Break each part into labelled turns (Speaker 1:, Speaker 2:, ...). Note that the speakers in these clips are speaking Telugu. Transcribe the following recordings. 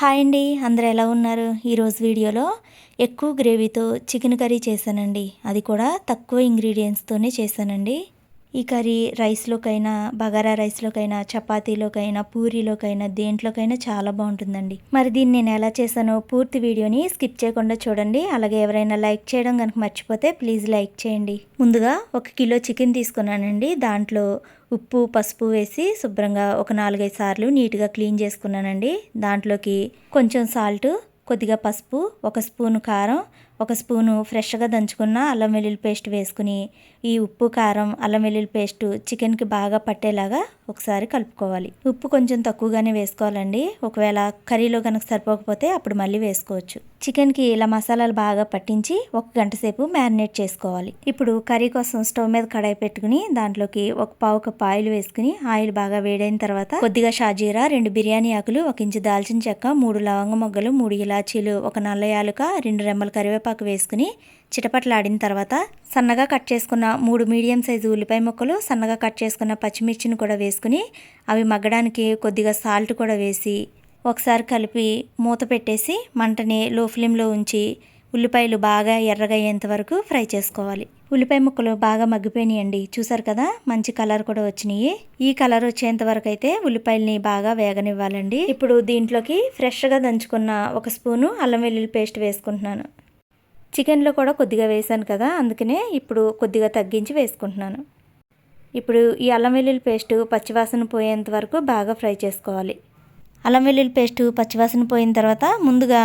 Speaker 1: హాయ్ అండి. అందరూ ఎలా ఉన్నారు? ఈరోజు వీడియోలో ఎక్కువ గ్రేవీతో చికెన్ కర్రీ చేశానండి. అది కూడా తక్కువ ఇంగ్రీడియంట్స్తోనే చేశానండి. ఈ కర్రీ రైస్లోకైనా బగారా రైస్లోకైనా చపాతీలోకైనా పూరీలోకైనా దేంట్లోకైనా చాలా బాగుంటుందండి. మరి దీన్ని నేను ఎలా చేశానో పూర్తి వీడియోని స్కిప్ చేయకుండా చూడండి. అలాగే ఎవరైనా లైక్ చేయడం కనుక మర్చిపోతే ప్లీజ్ లైక్ చేయండి. ముందుగా ఒక కిలో చికెన్ తీసుకున్నానండి. దాంట్లో ఉప్పు పసుపు వేసి శుభ్రంగా ఒక నాలుగైదు సార్లు నీట్గా క్లీన్ చేసుకున్నానండి. దాంట్లోకి కొంచెం సాల్ట్ కొద్దిగా పసుపు ఒక స్పూన్ కారం ఒక స్పూను ఫ్రెష్గా దంచుకున్న అల్లం వెల్లుల్లి పేస్ట్ వేసుకుని ఈ ఉప్పు కారం అల్లం వెల్లుల్లి పేస్ట్ చికెన్కి బాగా పట్టేలాగా ఒకసారి కలుపుకోవాలి. ఉప్పు కొంచెం తక్కువగానే వేసుకోవాలండి. ఒకవేళ కర్రీలో కనుక సరిపోకపోతే అప్పుడు మళ్ళీ వేసుకోవచ్చు. చికెన్కి ఇలా మసాలాలు బాగా పట్టించి ఒక గంట సేపు మ్యారినేట్ చేసుకోవాలి. ఇప్పుడు కర్రీ కోసం స్టవ్ మీద కడాయి పెట్టుకుని దాంట్లోకి ఒక పావు కప్ ఆయిల్ వేసుకుని ఆయిల్ బాగా వేడైన తర్వాత కొద్దిగా షాజీరా రెండు బిర్యానీ ఆకులు ఒక ఇంచు దాల్చిన చెక్క మూడు లవంగ మొగ్గలు మూడు ఇలాచీలు ఒక నల్ల యాలుక రెండు రెమ్మల కరివేపాకు వేసుకుని చిటపట్లాడిన తర్వాత సన్నగా కట్ చేసుకున్న మూడు మీడియం సైజు ఉల్లిపాయ ముక్కలు సన్నగా కట్ చేసుకున్న పచ్చిమిర్చిని కూడా వేసుకుని అవి మగ్గడానికి కొద్దిగా సాల్ట్ కూడా వేసి ఒకసారి కలిపి మూత పెట్టేసి మంటని లో ఫ్లేమ్లో ఉంచి ఉల్లిపాయలు బాగా ఎర్రగయ్యేంత వరకు ఫ్రై చేసుకోవాలి. ఉల్లిపాయ ముక్కలు బాగా మగ్గిపోయినాయండి. చూసారు కదా మంచి కలర్ కూడా వచ్చినాయి. ఈ కలర్ వచ్చేంత వరకు అయితే ఉల్లిపాయలని బాగా వేగనివ్వాలండి. ఇప్పుడు దీంట్లోకి ఫ్రెష్గా దంచుకున్న ఒక స్పూను అల్లం వెల్లుల్లి పేస్ట్ వేసుకుంటున్నాను. చికెన్లో కూడా కొద్దిగా వేసాను కదా అందుకనే ఇప్పుడు కొద్దిగా తగ్గించి వేసుకుంటున్నాను. ఇప్పుడు ఈ అల్లం వెల్లుల్లి పేస్టు పచ్చివాసన పోయేంత వరకు బాగా ఫ్రై చేసుకోవాలి. అల్లం వెల్లుల్లి పేస్టు పచ్చివాసన పోయిన తర్వాత ముందుగా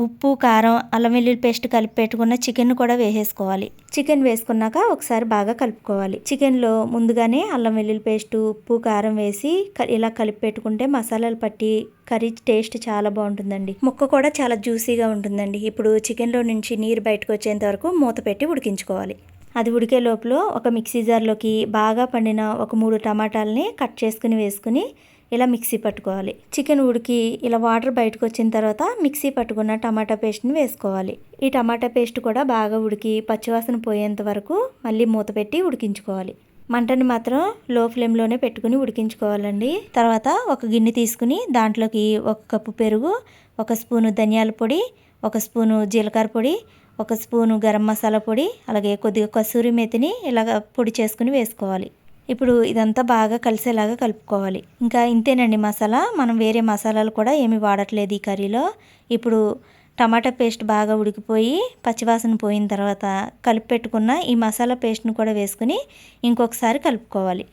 Speaker 1: ఉప్పు కారం అల్లం వెల్లుల్లి పేస్ట్ కలిపి పెట్టుకున్న చికెన్ కూడా వేసేసుకోవాలి. చికెన్ వేసుకున్నాక ఒకసారి బాగా కలుపుకోవాలి. చికెన్లో ముందుగానే అల్లం వెల్లుల్లి పేస్ట్ ఉప్పు కారం వేసి ఇలా కలిపి పెట్టుకుంటే మసాలాలు పట్టి కర్రీ టేస్ట్ చాలా బాగుంటుందండి. ముక్క కూడా చాలా జ్యూసీగా ఉంటుందండి. ఇప్పుడు చికెన్లో నుంచి నీరు బయటకు వచ్చేంత వరకు మూత పెట్టి ఉడికించుకోవాలి. అది ఉడికే లోపల ఒక మిక్సీ జార్లోకి బాగా పండిన ఒక మూడు టమాటాలని కట్ చేసుకుని వేసుకుని ఇలా మిక్సీ పట్టుకోవాలి. చికెన్ ఉడికి ఇలా వాటర్ బయటకు వచ్చిన తర్వాత మిక్సీ పట్టుకున్న టమాటా పేస్ట్ని వేసుకోవాలి. ఈ టమాటా పేస్ట్ కూడా బాగా ఉడికి పచ్చివాసన పోయేంత వరకు మళ్ళీ మూత పెట్టి ఉడికించుకోవాలి. మంటని మాత్రం లో ఫ్లేమ్లోనే పెట్టుకుని ఉడికించుకోవాలండి. తర్వాత ఒక గిన్నె తీసుకుని దాంట్లోకి ఒక కప్పు పెరుగు ఒక స్పూను ధనియాల పొడి ఒక స్పూను జీలకర్ర పొడి ఒక స్పూను గరం మసాలా పొడి అలాగే కొద్దిగా కసూరి మెతిని ఇలాగ పొడి చేసుకుని వేసుకోవాలి. ఇప్పుడు ఇదంతా బాగా కలిసేలాగా కలుపుకోవాలి. ఇంకా ఇంతేనండి మసాలా. మనం వేరే మసాలాలు కూడా ఏమి వాడట్లేదు ఈ కర్రీలో. ఇప్పుడు టమాటా పేస్ట్ బాగా ఉడికిపోయి పచ్చివాసన పోయిన తర్వాత కలిపి పెట్టుకున్న ఈ మసాలా పేస్ట్ని కూడా వేసుకుని ఇంకొకసారి కలుపుకోవాలి.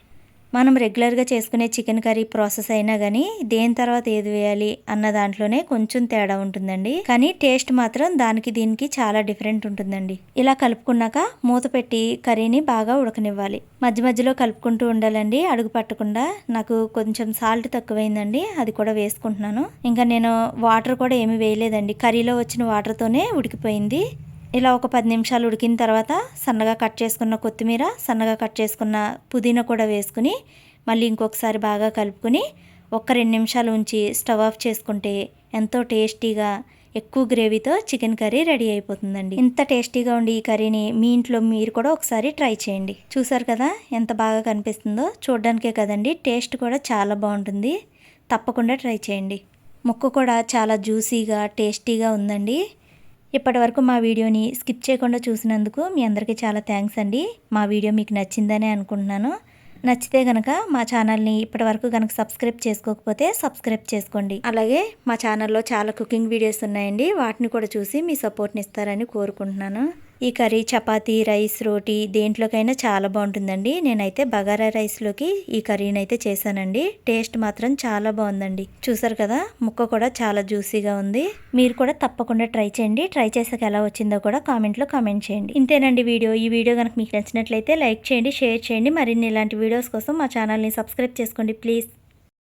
Speaker 1: మనం రెగ్యులర్గా చేసుకునే చికెన్ కర్రీ ప్రాసెస్ అయినా కానీ దేని తర్వాత ఏది వేయాలి అన్న దాంట్లోనే కొంచెం తేడా ఉంటుందండి. కానీ టేస్ట్ మాత్రం దానికి దీనికి చాలా డిఫరెంట్ ఉంటుందండి. ఇలా కలుపుకున్నాక మూత పెట్టి కర్రీని బాగా ఉడకనివ్వాలి. మధ్య మధ్యలో కలుపుకుంటూ ఉండాలండి. అడుగు పట్టకుండా నాకు కొంచెం సాల్ట్ తక్కువైందండి. అది కూడా వేసుకుంటున్నాను. ఇంకా నేను వాటర్ కూడా ఏమి వేయలేదండి. కర్రీలో వచ్చిన వాటర్తోనే ఉడికిపోయింది. ఇలా ఒక పది నిమిషాలు ఉడికిన తర్వాత సన్నగా కట్ చేసుకున్న కొత్తిమీర సన్నగా కట్ చేసుకున్న పుదీనా కూడా వేసుకుని మళ్ళీ ఇంకొకసారి బాగా కలుపుకొని ఒక రెండు నిమిషాలు ఉంచి స్టవ్ ఆఫ్ చేసుకుంటే ఎంతో టేస్టీగా ఎక్కువ గ్రేవీతో చికెన్ కర్రీ రెడీ అయిపోతుందండి. ఇంత టేస్టీగా ఉండి ఈ కర్రీని మీ ఇంట్లో మీరు కూడా ఒకసారి ట్రై చేయండి. చూసారు కదా ఎంత బాగా కనిపిస్తుందో? చూడడానికే కదండి టేస్ట్ కూడా చాలా బాగుంటుంది. తప్పకుండా ట్రై చేయండి. ముక్క కూడా చాలా జ్యూసీగా టేస్టీగా ఉందండి. ఇప్పటి వరకు మా వీడియోని స్కిప్ చేయకుండా చూసినందుకు మీ అందరికీ చాలా థ్యాంక్స్ అండి. మా వీడియో మీకు నచ్చిందని అనుకుంటున్నాను. నచ్చితే కనుక మా ఛానల్ని ఇప్పటి వరకు కనుక సబ్స్క్రైబ్ చేసుకోకపోతే సబ్స్క్రైబ్ చేసుకోండి. అలాగే మా ఛానల్లో చాలా కుకింగ్ వీడియోస్ ఉన్నాయండి. వాటిని కూడా చూసి మీ సపోర్ట్ని ఇస్తారని కోరుకుంటున్నాను. ఈ కర్రీ చపాతీ రైస్ రోటీ దేంట్లోకైనా చాలా బాగుంటుందండి. నేనైతే బగారా రైస్లోకి ఈ కర్రీని అయితే చేశానండి. టేస్ట్ మాత్రం చాలా బాగుందండి. చూసారు కదా ముక్క కూడా చాలా జ్యూసీగా ఉంది. మీరు కూడా తప్పకుండా ట్రై చేయండి. ట్రై చేసాక ఎలా వచ్చిందో కూడా కామెంట్లో కామెంట్ చేయండి. ఇంతేనండి వీడియో. ఈ వీడియో కనుక మీకు నచ్చినట్లయితే లైక్ చేయండి షేర్ చేయండి. మరిన్ని ఇలాంటి వీడియోస్ కోసం మా ఛానల్ని సబ్స్క్రైబ్ చేసుకోండి ప్లీజ్.